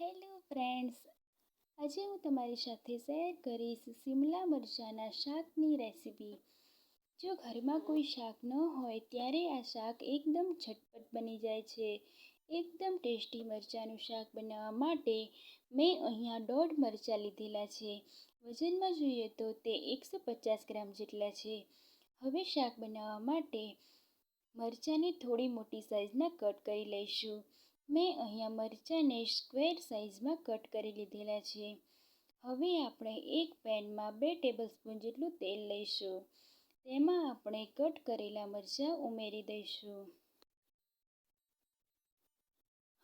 Hello friends આજે હું તમારી સાથે શેર કરીશ સિમલા મરચાંના શાકની રેસીપી. જો ઘરમાં કોઈ શાક ન હોય, ત્યારે આ શાક એકદમ ઝટપટ બની જાય છે. એકદમ ટેસ્ટી મરચાંનું શાક બનાવવા માટે મેં અહીંયા દોઢ મરચાં લીધેલા છે. વજનમાં જોઈએ તો તે એકસો પચાસ ગ્રામ જેટલા છે. હવે શાક બનાવવા માટે મરચાંને થોડી મોટી સાઇઝના કટ કરી લઈશું. મેં અહીંયા મરચાંને સ્ક્વેર સાઇઝમાં કટ કરી લીધેલા છે. હવે આપણે એક પેનમાં બે ટેબલસ્પૂન જેટલું તેલ લઈશું. તેમાં આપણે કટ કરેલા મરચાં ઉમેરી દઈશું.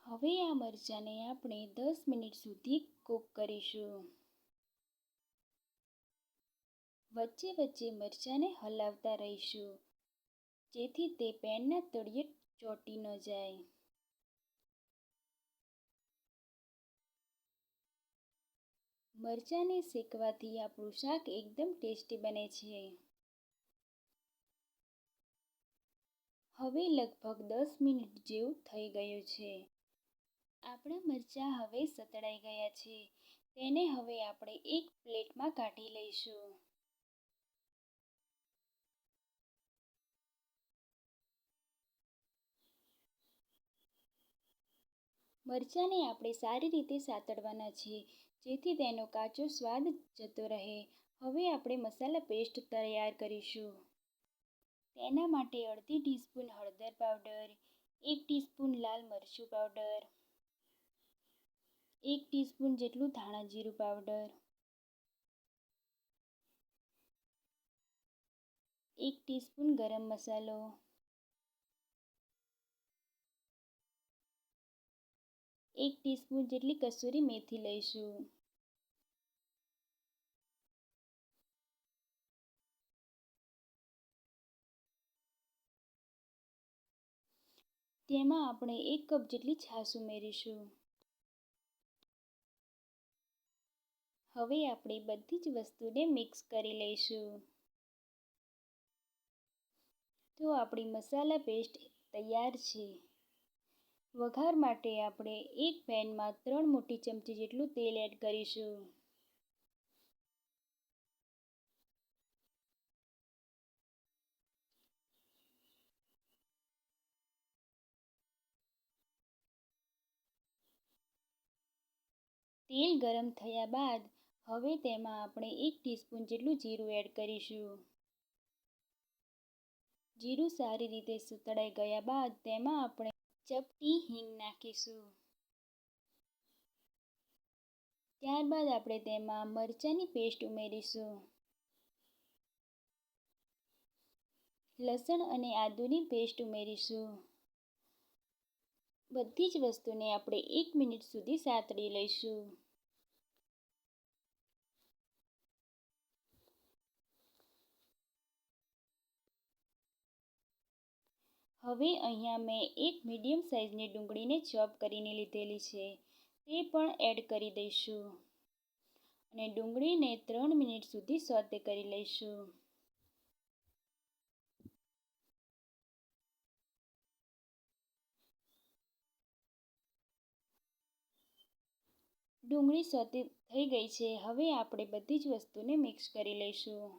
હવે આ મરચાંને આપણે દસ મિનિટ સુધી કૂક કરીશું. વચ્ચે વચ્ચે મરચાંને હલાવતા રહીશું, જેથી તે પેનના તળિયે ચોંટી ન જાય. મરચાંને શેકવાથી આપણું શાક એકદમ ટેસ્ટી બને છે. હવે લગભગ દસ મિનિટ જેવું થઈ ગયું છે. આપણા મરચાં હવે સતળાઈ ગયા છે. તેને હવે આપણે એક પ્લેટમાં કાઢી લઈશું. મરચાંને આપણે સારી રીતે સાતડવાના છે જેથી તેનો કાચો સ્વાદ જતો રહે. હવે આપણે મસાલા પેસ્ટ તૈયાર કરીશું. તેના માટે અડધી ટીસ્પૂન હળદર પાવડર એક ટીસ્પૂન લાલ મરચું પાવડર એક ટીસ્પૂન જેટલું ધાણા જીરું પાવડર એક ટીસ્પૂન ગરમ મસાલો, એક ટીસ્પૂન જેટલી કસૂરી મેથી લઈશું. તેમાં આપણે એક કપ જેટલી છાશ ઉમેરીશું. હવે આપણે બધી જ વસ્તુને મિક્સ કરી લઈશું. તો આપણી મસાલા પેસ્ટ તૈયાર છે. વઘાર માટે આપણે એક પેનમાં ત્રણ મોટી ચમચી જેટલું તેલ એડ કરીશું. તેલ ગરમ થયા બાદ હવે તેમાં આપણે એક ટીસ્પૂન જેટલું જીરું એડ કરીશું. જીરું સારી રીતે સતળાઈ ગયા બાદ તેમાં આપણે ચપટી હિંગ નાખીશું. ત્યારબાદ આપણે તેમાં મરચાંની પેસ્ટ ઉમેરીશું. લસણ અને આદુની પેસ્ટ ઉમેરીશું. બધી જ વસ્તુને આપણે એક મિનિટ સુધી સાતળી લઈશું. હવે અહીંયા મેં એક મીડિયમ સાઇઝની ડુંગળીને ચોપ કરીને લીધેલી છે. તે પણ એડ કરી દઈશું. અને ડુંગળીને ત્રણ મિનિટ સુધી સોતે કરી લઈશું. ડુંગળી સોતે થઈ ગઈ છે. હવે આપણે બધી જ વસ્તુને મિક્સ કરી લઈશું.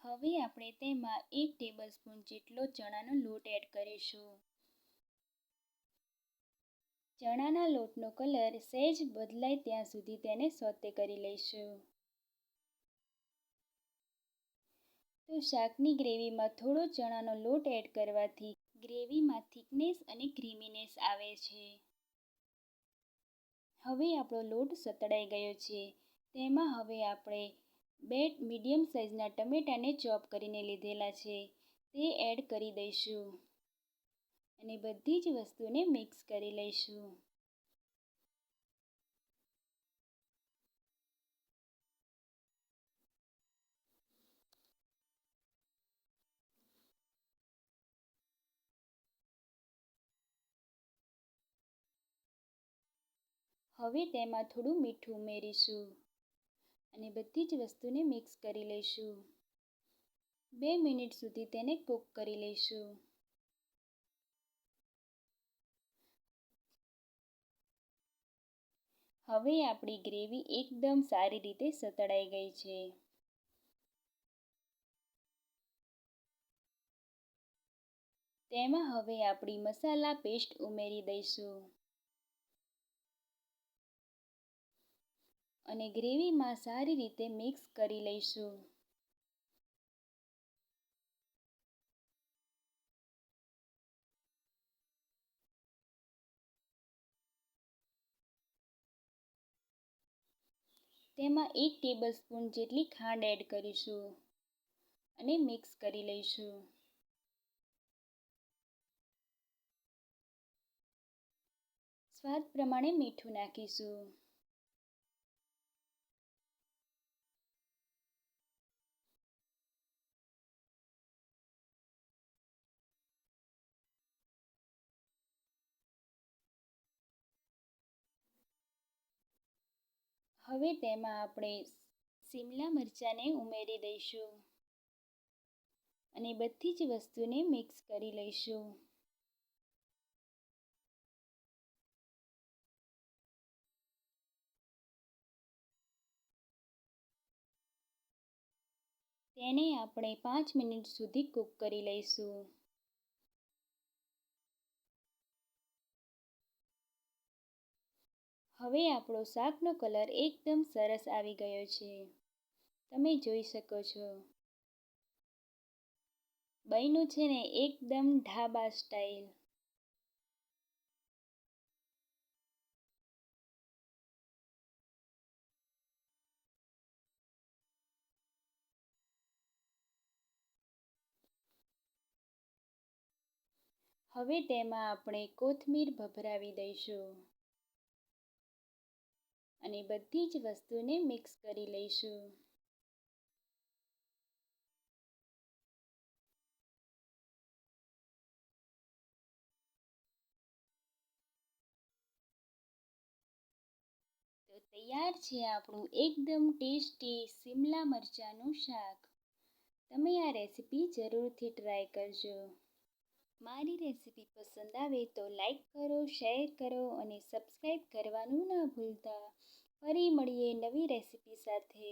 હવે આપણે તેમાં એક ટેબલ સ્પૂન જેટલો ચણાનો લોટ એડ કરીશું. ચણાના લોટનો કલર સહેજ બદલાય ત્યાં સુધી તેને સોતે કરી લઈશું. તો શાકની ગ્રેવીમાં થોડો ચણાનો લોટ એડ કરવાથી ગ્રેવીમાં થિકનેસ અને ક્રીમીનેસ આવે છે. હવે આપણો લોટ સતળાઈ ગયો છે. તેમાં હવે આપણે બે મીડિયમ સાઇઝના ટમેટાને ચોપ કરીને લીધેલા છે. તે એડ કરી દઈશું. અને બધી જ વસ્તુને મિક્સ કરી લઈશું. હવે તેમાં થોડું મીઠું ઉમેરીશું અને બધી જ વસ્તુને મિક્સ કરી લઈશું. બે મિનિટ સુધી તેને કૂક કરી લઈશું. હવે આપણી ગ્રેવી એકદમ સારી રીતે સતળાઈ ગઈ છે. તેમાં હવે આપણી મસાલા પેસ્ટ ઉમેરી દઈશું. અને ગ્રેવીમાં સારી રીતે મિક્સ કરી લઈશું. તેમાં એક ટેબલ સ્પૂન જેટલી ખાંડ એડ કરીશું અને મિક્સ કરી લઈશું. સ્વાદ પ્રમાણે મીઠું નાખીશું. હવે તેમાં આપણે શિમલા મરચાંને ઉમેરી દઈશું અને બધી જ વસ્તુને મિક્સ કરી લઈશું. તેને આપણે પાંચ મિનિટ સુધી કૂક કરી લઈશું. હવે આપણો શાકનો કલર એકદમ સરસ આવી ગયો છે. તમે જોઈ શકો છો. બન્યું છે ને એકદમ ઢાબા સ્ટાઇલ હવે તેમાં આપણે કોથમીર ભભરાવી દઈશું. અને બધી જ વસ્તુને મિક્સ કરી લઈશું. તૈયાર છે આપણું એકદમ ટેસ્ટી શિમલા મરચાંનું શાક. તમે આ રેસીપી જરૂરથી ટ્રાય કરજો. મારી રેસીપી પસંદ આવે તો લાઈક કરો, શેર કરો અને સબસ્ક્રાઈબ કરવાનું ના ભૂલતા. ફરી મળીએ નવી રેસીપી સાથે.